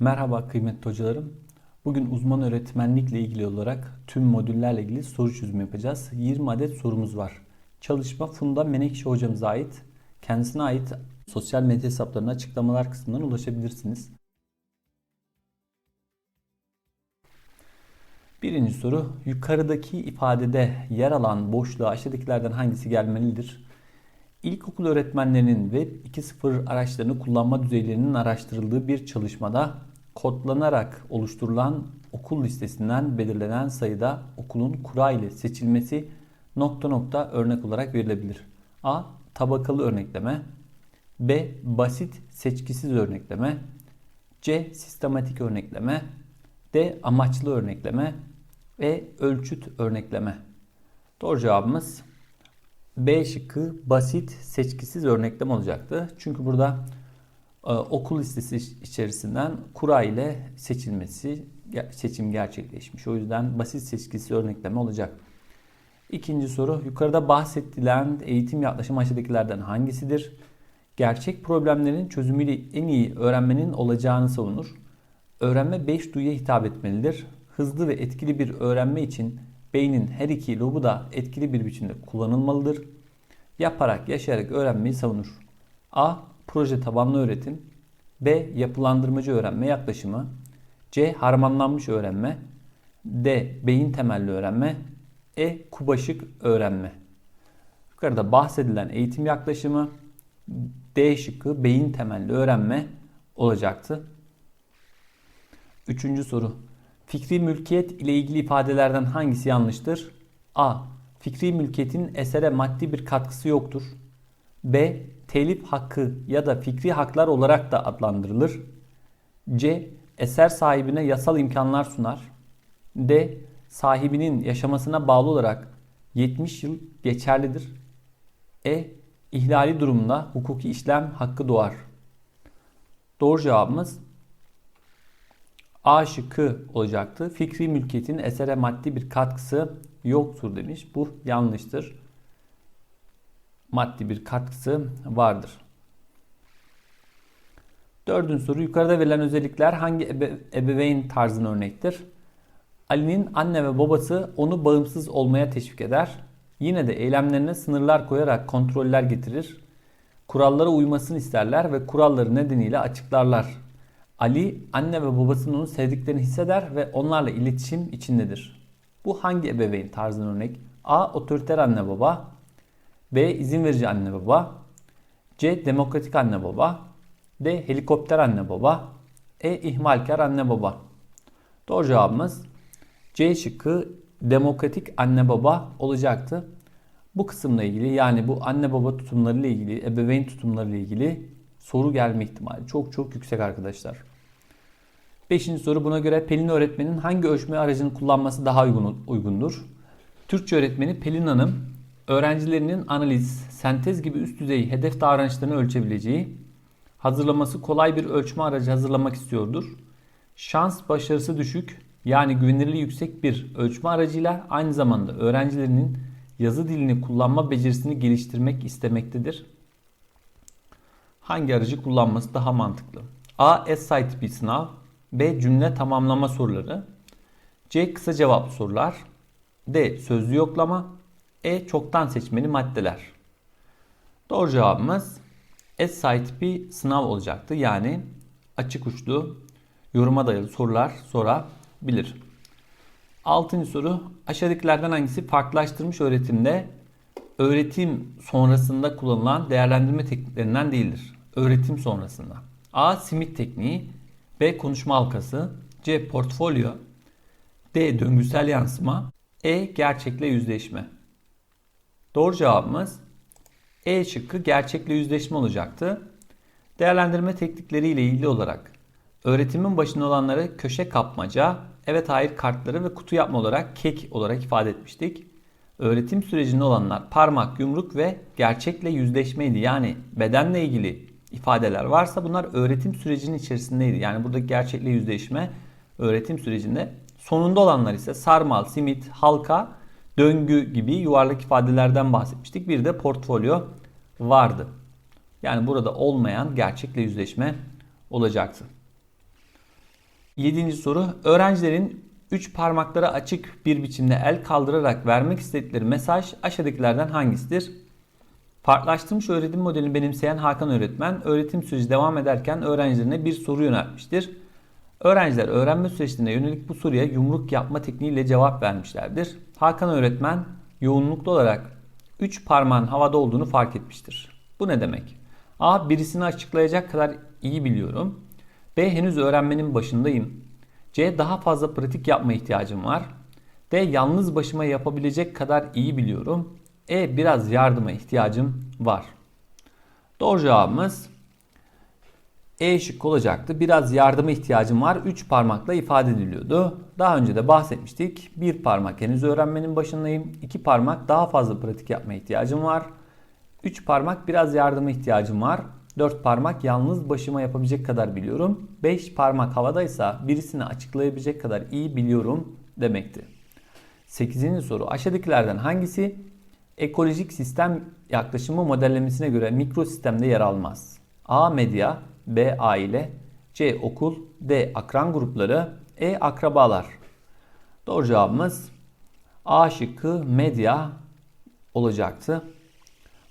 Merhaba kıymetli hocalarım. Bugün uzman öğretmenlikle ilgili olarak tüm modüllerle ilgili soru çözümü yapacağız. 20 adet sorumuz var. Çalışma Funda Menekşe hocamıza ait. Kendisine ait sosyal medya hesaplarına açıklamalar kısmından ulaşabilirsiniz. Birinci soru. Yukarıdaki ifadede yer alan boşluğa aşağıdakilerden hangisi gelmelidir? İlkokul öğretmenlerinin Web 2.0 araçlarını kullanma düzeylerinin araştırıldığı bir çalışmada kodlanarak oluşturulan okul listesinden belirlenen sayıda okulun kura ile seçilmesi nokta nokta örnek olarak verilebilir. A. Tabakalı örnekleme B. Basit seçkisiz örnekleme C. Sistematik örnekleme D. Amaçlı örnekleme E. Ölçüt örnekleme Doğru cevabımız B şıkkı basit seçkisiz örnekleme olacaktı. Çünkü burada e, okul listesi içerisinden kura ile seçilmesi seçim gerçekleşmiş. O yüzden basit seçkisiz örnekleme olacak. İkinci soru yukarıda bahsedilen eğitim yaklaşımı aşağıdakilerden hangisidir? Gerçek problemlerin çözümüyle en iyi öğrenmenin olacağını savunur. Öğrenme 5 duyuya hitap etmelidir. Hızlı ve etkili bir öğrenme için beynin her iki lobu da etkili bir biçimde kullanılmalıdır. Yaparak, yaşayarak öğrenmeyi savunur. A. Proje tabanlı öğretim. B. Yapılandırmacı öğrenme yaklaşımı. C. Harmanlanmış öğrenme. D. Beyin temelli öğrenme. E. Kubaşık öğrenme. Yukarıda bahsedilen eğitim yaklaşımı D şıkkı beyin temelli öğrenme olacaktı. Üçüncü soru. Fikri mülkiyet ile ilgili ifadelerden hangisi yanlıştır? A. Fikri mülkiyetin esere maddi bir katkısı yoktur. B. Telif hakkı ya da fikri haklar olarak da adlandırılır. C. Eser sahibine yasal imkanlar sunar. D. Sahibinin yaşamasına bağlı olarak 70 yıl geçerlidir. E. İhlali durumunda hukuki işlem hakkı doğar. Doğru cevabımız A şıkkı olacaktı. Fikri mülkiyetin esere maddi bir katkısı yoktur demiş. Bu yanlıştır. Maddi bir katkısı vardır. Dördüncü soru. Yukarıda verilen özellikler hangi ebe ebeveyn tarzına örnektir? Ali'nin anne ve babası onu bağımsız olmaya teşvik eder. Yine de eylemlerine sınırlar koyarak kontroller getirir. Kurallara uymasını isterler ve kuralları nedeniyle açıklarlar. Ali anne ve babasının onu sevdiklerini hisseder ve onlarla iletişim içindedir. Bu hangi ebeveyn tarzına örnek? A. Otoriter anne baba B. izin verici anne baba C. Demokratik anne baba D. Helikopter anne baba E. ihmalkar anne baba Doğru cevabımız C şıkkı demokratik anne baba olacaktı. Bu kısımla ilgili yani bu anne baba tutumları ile ilgili, ebeveyn tutumları ile ilgili soru gelme ihtimali çok çok yüksek arkadaşlar. Beşinci soru buna göre Pelin öğretmenin hangi ölçme aracını kullanması daha uygun, uygundur? Türkçe öğretmeni Pelin Hanım öğrencilerinin analiz, sentez gibi üst düzey hedef davranışlarını ölçebileceği, hazırlaması kolay bir ölçme aracı hazırlamak istiyordur. Şans başarısı düşük yani güvenilirliği yüksek bir ölçme aracıyla aynı zamanda öğrencilerinin yazı dilini kullanma becerisini geliştirmek istemektedir. Hangi aracı kullanması daha mantıklı? A. Essay tipi sınav B. Cümle tamamlama soruları C. Kısa cevap sorular D. Sözlü yoklama E. Çoktan seçmeli maddeler Doğru cevabımız Essay tipi sınav olacaktı. Yani açık uçlu yoruma dayalı sorular sorabilir. Altıncı soru. Aşağıdakilerden hangisi farklılaştırmış öğretimde öğretim sonrasında kullanılan değerlendirme tekniklerinden değildir? Öğretim sonrasında. A. Simit tekniği B. Konuşma halkası C. Portfolyo D. Döngüsel yansıma E. Gerçekle yüzleşme Doğru cevabımız E şıkkı gerçekle yüzleşme olacaktı. Değerlendirme teknikleri ile ilgili olarak öğretimin başında olanları köşe kapmaca, evet hayır kartları ve kutu yapma olarak kek olarak ifade etmiştik. Öğretim sürecinde olanlar parmak, yumruk ve gerçekle yüzleşmeydi. Yani bedenle ilgili ifadeler varsa bunlar öğretim sürecinin içerisindeydi. Yani burada gerçekle yüzleşme öğretim sürecinde. Sonunda olanlar ise sarmal, simit, halka, döngü gibi yuvarlak ifadelerden bahsetmiştik. Bir de portfolyo vardı. Yani burada olmayan gerçekle yüzleşme olacaktı. Yedinci soru. Öğrencilerin 3 parmakları açık bir biçimde el kaldırarak vermek istedikleri mesaj aşağıdakilerden hangisidir? Farklılaştırılmış öğretim modelini benimseyen Hakan öğretmen öğretim süreci devam ederken öğrencilerine bir soru yöneltmiştir. Öğrenciler öğrenme süreçlerine yönelik bu soruya yumruk yapma tekniğiyle cevap vermişlerdir. Hakan öğretmen yoğunluklu olarak 3 parmağın havada olduğunu fark etmiştir. Bu ne demek? A. Birisini açıklayacak kadar iyi biliyorum. B. Henüz öğrenmenin başındayım. C. Daha fazla pratik yapma ihtiyacım var. D. Yalnız başıma yapabilecek kadar iyi biliyorum. E. Biraz yardıma ihtiyacım var. Doğru cevabımız E şıkkı olacaktı. Biraz yardıma ihtiyacım var. 3 parmakla ifade ediliyordu. Daha önce de bahsetmiştik. Bir parmak henüz öğrenmenin başındayım. 2 parmak daha fazla pratik yapma ihtiyacım var. 3 parmak biraz yardıma ihtiyacım var. 4 parmak yalnız başıma yapabilecek kadar biliyorum. 5 parmak havadaysa birisini açıklayabilecek kadar iyi biliyorum demekti. 8. soru aşağıdakilerden hangisi ekolojik sistem yaklaşımı modellemesine göre mikro sistemde yer almaz? A. Medya B. Aile C. Okul D. Akran grupları E. Akrabalar Doğru cevabımız A şıkkı medya olacaktı.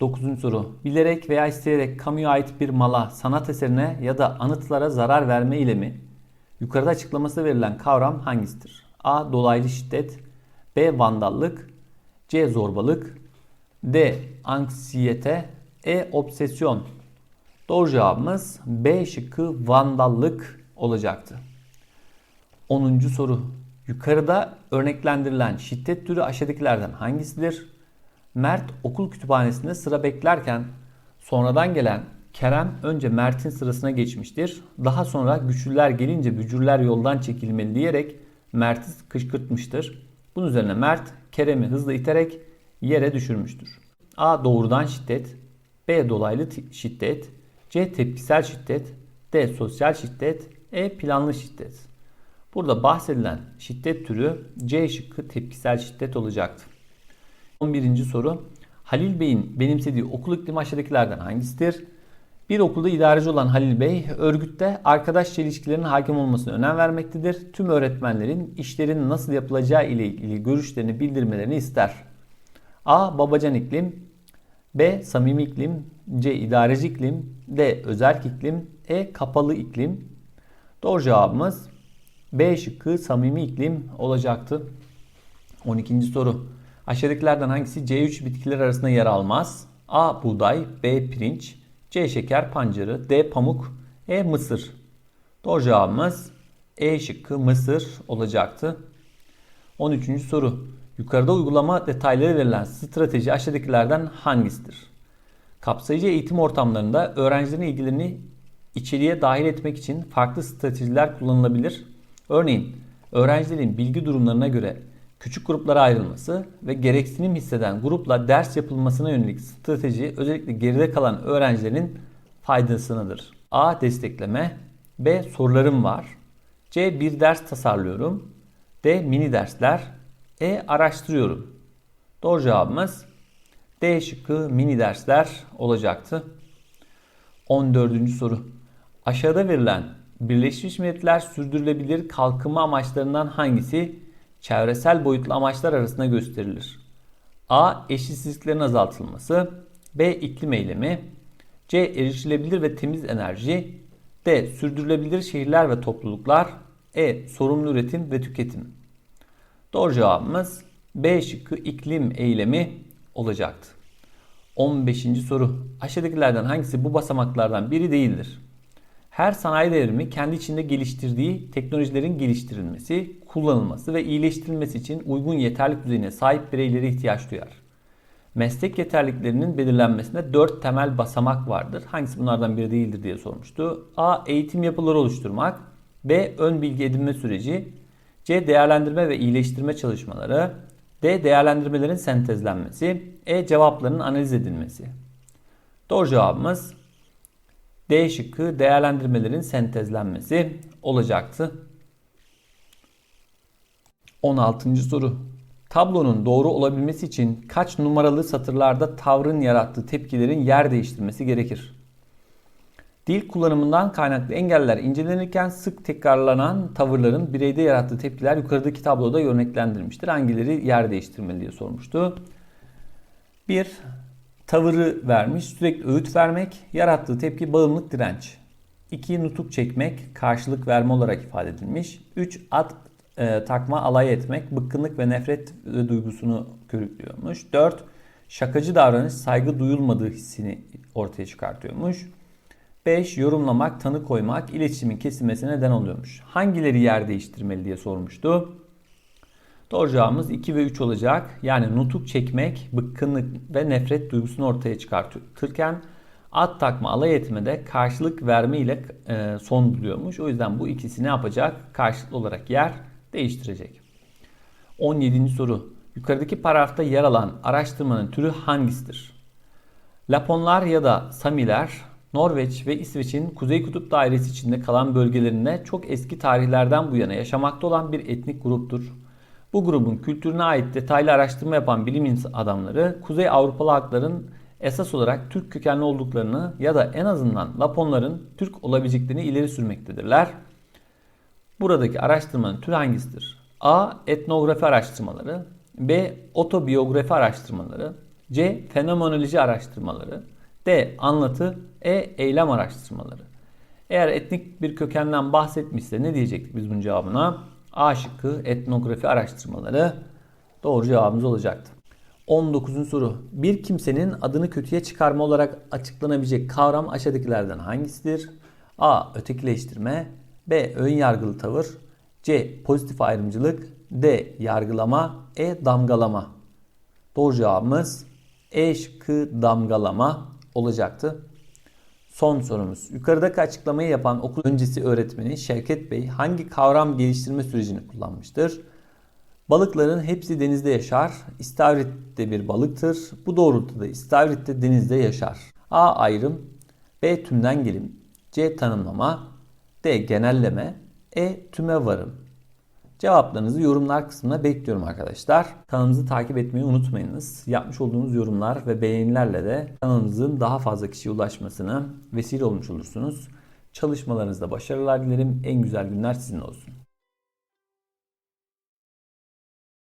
9. soru. Bilerek veya isteyerek kamuya ait bir mala, sanat eserine ya da anıtlara zarar verme ile mi? Yukarıda açıklaması verilen kavram hangisidir? A. Dolaylı şiddet B. Vandallık C. Zorbalık D. Anksiyete E. Obsesyon Doğru cevabımız B şıkkı vandallık olacaktı. 10. soru. Yukarıda örneklendirilen şiddet türü aşağıdakilerden hangisidir? Mert okul kütüphanesinde sıra beklerken sonradan gelen Kerem önce Mert'in sırasına geçmiştir. Daha sonra güçlüler gelince bücürler yoldan çekilmeli diyerek Mert'i kışkırtmıştır. Bunun üzerine Mert Kerem'i hızla iterek yere düşürmüştür. A. Doğrudan şiddet B. Dolaylı şiddet C. Tepkisel şiddet D. Sosyal şiddet E. Planlı şiddet Burada bahsedilen şiddet türü C şıkkı tepkisel şiddet olacaktı. 11. soru. Halil Bey'in benimsediği okul iklimi aşağıdakilerden hangisidir? Bir okulda idareci olan Halil Bey, örgütte arkadaşça ilişkilerin hakim olmasına önem vermektedir. Tüm öğretmenlerin işlerin nasıl yapılacağı ile ilgili görüşlerini bildirmelerini ister. A. Babacan iklim B. Samimi iklim C. İdareci iklim D. Özerk iklim E. Kapalı iklim Doğru cevabımız B şıkkı samimi iklim olacaktı. 12. soru. Aşağıdakilerden hangisi C3 bitkiler arasında yer almaz? A. Buğday B. Pirinç C. Şeker pancarı D. Pamuk E. Mısır Doğru cevabımız E şıkkı mısır olacaktı. 13. soru. Yukarıda uygulama detayları verilen strateji aşağıdakilerden hangisidir? Kapsayıcı eğitim ortamlarında öğrencilerin ilgilerini içeriye dahil etmek için farklı stratejiler kullanılabilir. Örneğin öğrencilerin bilgi durumlarına göre küçük gruplara ayrılması ve gereksinim hisseden grupla ders yapılmasına yönelik strateji özellikle geride kalan öğrencilerin faydasınadır. A. Destekleme B. Sorularım var C. Bir ders tasarlıyorum D. Mini dersler E. Araştırıyorum Doğru cevabımız D şıkkı mini dersler olacaktı. 14. soru. Aşağıda verilen Birleşmiş Milletler sürdürülebilir kalkınma amaçlarından hangisi çevresel boyutlu amaçlar arasında gösterilir? A. Eşitsizliklerin azaltılması B. iklim eylemi C. Erişilebilir ve temiz enerji D. Sürdürülebilir şehirler ve topluluklar E. Sorumlu üretim ve tüketim Doğru cevabımız B şıkkı iklim eylemi olacaktı. 15. soru. Aşağıdakilerden hangisi bu basamaklardan biri değildir? Her sanayi devrimi kendi içinde geliştirdiği teknolojilerin geliştirilmesi, kullanılması ve iyileştirilmesi için uygun yeterlik düzeyine sahip bireylere ihtiyaç duyar. Meslek yeterliklerinin belirlenmesinde 4 temel basamak vardır. Hangisi bunlardan biri değildir diye sormuştu. A. Eğitim yapıları oluşturmak. B. Ön bilgi edinme süreci. C. Değerlendirme ve iyileştirme çalışmaları. D. Değerlendirmelerin sentezlenmesi. E. Cevapların analiz edilmesi. Doğru cevabımız D şıkkı değerlendirmelerin sentezlenmesi olacaktı. 16. soru. Tablonun doğru olabilmesi için kaç numaralı satırlarda tavrın yarattığı tepkilerin yer değiştirmesi gerekir? Dil kullanımından kaynaklı engeller incelenirken sık tekrarlanan tavırların bireyde yarattığı tepkiler yukarıdaki tabloda örneklendirilmiştir. Hangileri yer değiştirmeli diye sormuştu. 1. Tavırı vermiş, sürekli öğüt vermek, yarattığı tepki bağımlılık direnç. 2. Nutuk çekmek, karşılık verme olarak ifade edilmiş. 3. At e, takma, alay etmek, bıkkınlık ve nefret e, duygusunu körüklüyormuş. 4. Şakacı davranış, saygı duyulmadığı hissini ortaya çıkartıyormuş. 5. Yorumlamak, tanı koymak, iletişimin kesilmesine neden oluyormuş. Hangileri yer değiştirmeli diye sormuştu. Doğru cevabımız 2 ve 3 olacak. Yani nutuk çekmek, bıkkınlık ve nefret duygusunu ortaya çıkartırken at takma, alay etmede karşılık verme ile e, son buluyormuş. O yüzden bu ikisi ne yapacak? Karşılıklı olarak yer değiştirecek. 17. soru. Yukarıdaki paragrafta yer alan araştırmanın türü hangisidir? Laponlar ya da Samiler Norveç ve İsveç'in Kuzey Kutup Dairesi içinde kalan bölgelerinde çok eski tarihlerden bu yana yaşamakta olan bir etnik gruptur. Bu grubun kültürüne ait detaylı araştırma yapan bilim adamları Kuzey Avrupalı halkların esas olarak Türk kökenli olduklarını ya da en azından Laponların Türk olabileceklerini ileri sürmektedirler. Buradaki araştırmanın türü hangisidir? A. Etnografi araştırmaları B. Otobiyografi araştırmaları C. Fenomenoloji araştırmaları D. Anlatı E. Eylem araştırmaları Eğer etnik bir kökenden bahsetmişse ne diyecektik biz bunun cevabına? A şıkkı etnografi araştırmaları doğru cevabımız olacaktı. 19. soru. Bir kimsenin adını kötüye çıkarma olarak açıklanabilecek kavram aşağıdakilerden hangisidir? A. Ötekileştirme B. Ön yargılı tavır C. Pozitif ayrımcılık D. Yargılama E. Damgalama Doğru cevabımız E şıkkı damgalama olacaktı. Son sorumuz. Yukarıdaki açıklamayı yapan okul öncesi öğretmeni Şevket Bey hangi kavram geliştirme sürecini kullanmıştır? Balıkların hepsi denizde yaşar. İstavrit de bir balıktır. Bu doğrultuda istavrit de denizde yaşar. A. Ayrım B. Tümden gelim C. Tanımlama D. Genelleme E. Tüme varım Cevaplarınızı yorumlar kısmına bekliyorum arkadaşlar. Kanalımızı takip etmeyi unutmayınız. Yapmış olduğunuz yorumlar ve beğenilerle de kanalımızın daha fazla kişiye ulaşmasına vesile olmuş olursunuz. Çalışmalarınızda başarılar dilerim. En güzel günler sizin olsun.